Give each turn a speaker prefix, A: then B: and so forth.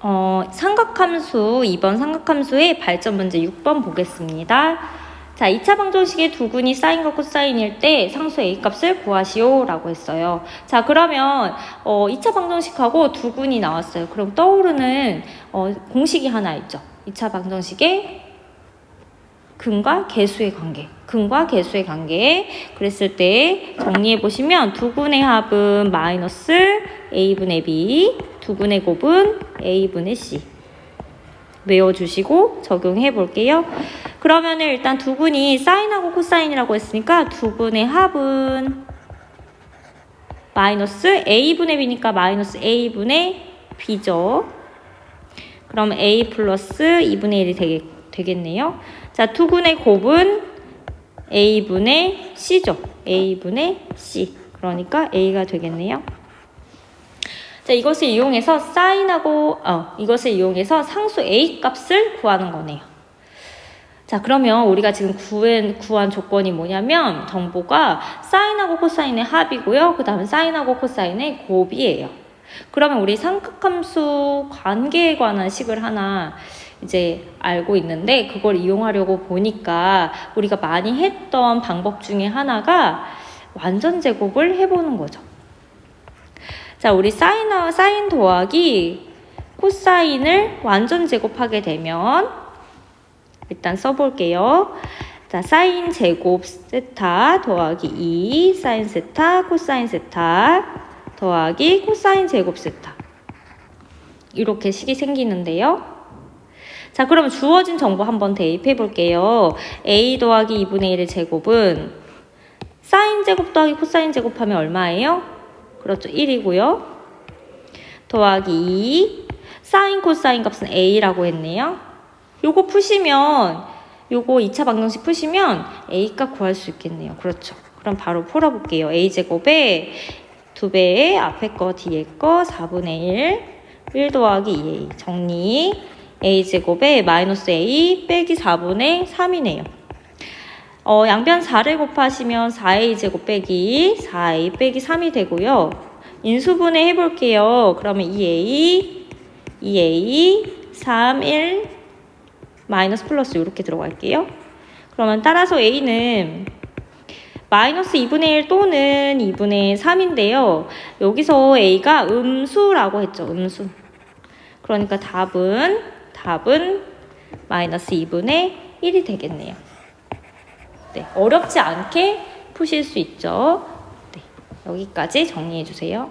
A: 어, 삼각함수 2번 삼각함수의 발전 문제 6번 보겠습니다. 자, 2차 방정식의 두 군이 사인과 코사인일 때 상수 A 값을 구하시오라고 했어요. 자, 그러면 어, 2차 방정식하고 두 군이 나왔어요. 그럼 떠오르는 어, 공식이 하나 있죠. 2차 방정식의 근과 개수의 관계. 근과 개수의 관계. 그랬을 때 정리해 보시면 두 군의 합은 마이너스 a분의 b, 두 군의 곱은 a분의 c. 외워주시고 적용해 볼게요. 그러면은 일단 두 군이 사인하고 코사인이라고 했으니까 두 군의 합은 마이너스 a분의 b니까 마이너스 a분의 b죠. 그럼 a 플러스 2분의 1이 되겠, 되겠네요. 자, 투군의 곱은 a분의 c죠. a분의 c. 그러니까 a가 되겠네요. 자, 이것을 이용해서 사인하고 어, 이것을 이용해서 상수 a 값을 구하는 거네요. 자, 그러면 우리가 지금 구한, 구한 조건이 뭐냐면 정보가 사인하고 코사인의 합이고요. 그 다음에 사인하고 코사인의 곱이에요. 그러면 우리 삼각함수 관계에 관한 식을 하나 이제 알고 있는데 그걸 이용하려고 보니까 우리가 많이 했던 방법 중에 하나가 완전 제곱을 해보는 거죠. 자, 우리 사인, 사인 더하기 코사인을 완전 제곱하게 되면 일단 써볼게요. 자, 사인 제곱 세타 더하기 2 사인 세타 코사인 세타 더하기 코사인 제곱 세타 이렇게 식이 생기는데요. 자, 그러면 주어진 정보 한번 대입해 볼게요. a 더하기 2분의 1의 제곱은 사인 제곱 더하기 코사인 제곱하면 얼마예요? 그렇죠. 1이고요. 더하기 2 사인 코사인 값은 a라고 했네요. 요거 푸시면 요거 2차 방정식 푸시면 a 값 구할 수 있겠네요. 그렇죠. 그럼 바로 풀어볼게요. a 제곱에 두 배의 앞에 거 뒤에 거 4분의 1 1 더하기 2a 정리 a 제곱에 마이너스 a 빼기 4분의 3이네요. 어, 양변 4를 곱하시면 4a 제곱 빼기 4a 빼기 3이 되고요. 인수분해 해볼게요. 그러면 2a, 2a, 3, 1, 마이너스 플러스 이렇게 들어갈게요. 그러면 따라서 a는 마이너스 2분의 1 또는 2분의 3인데요. 여기서 a가 음수라고 했죠. 음수. 그러니까 답은 답은 마이너스 2분의 1이 되겠네요. 네, 어렵지 않게 푸실 수 있죠. 네, 여기까지 정리해 주세요.